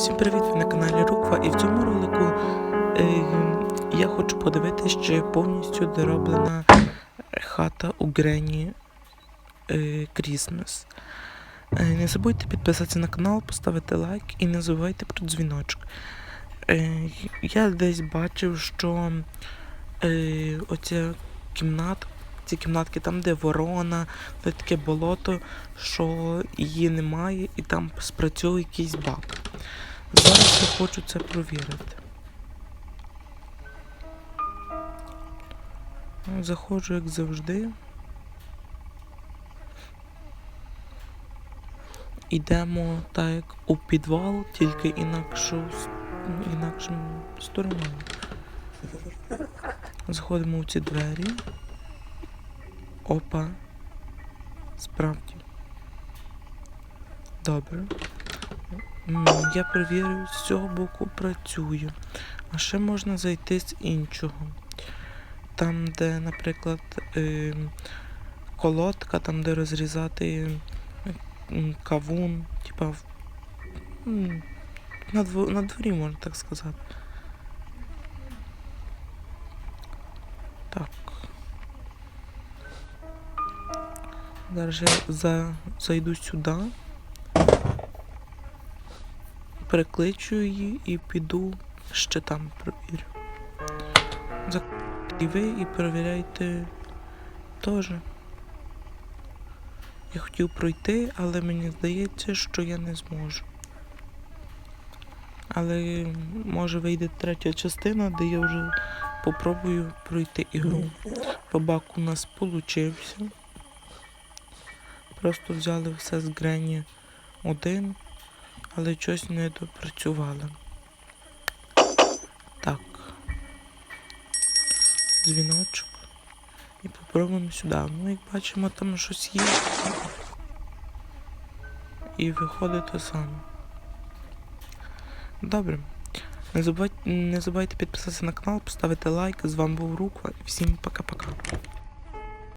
Всім привіт! Ви на каналі Руква і в цьому ролику е, я хочу подивитися, чи повністю дороблена хата у Грені е, Крісмас. Е, не забудьте підписатися на канал, поставити лайк і не забувайте про дзвіночок. Е, я десь бачив, що е, оця кімната, ці кімнатки там, де ворона, де таке болото, що її немає, і там спрацьовує якийсь баг. Зараз я хочу це провірити. Заходжу, як завжди. Ідемо так як у підвал, тільки інакшу, с- інакшим стороною. Заходимо в ці двері. Опа. Справді. Добре. Я перевірив, з цього боку працює. А ще можна зайти з іншого. Там, де, наприклад, е, колодка, там, де розрізати кавун, типа на, дво, на дворі, можна так сказати. Так. Зараз за, зайду сюди перекличу її і піду ще там провірю. І ви і перевіряйте теж. Я хотів пройти, але мені здається, що я не зможу. Але може вийде третя частина, де я вже попробую пройти ігру. Бабак у нас получився. Просто взяли все з Грені один але щось не допрацювали. Так. Дзвіночок. І попробуємо сюди. Ну, як бачимо, там щось є. І виходить те саме. Добре. Не забудьте, не забувайте підписатися на канал, поставити лайк. З вами був Руква. Всім пока-пока.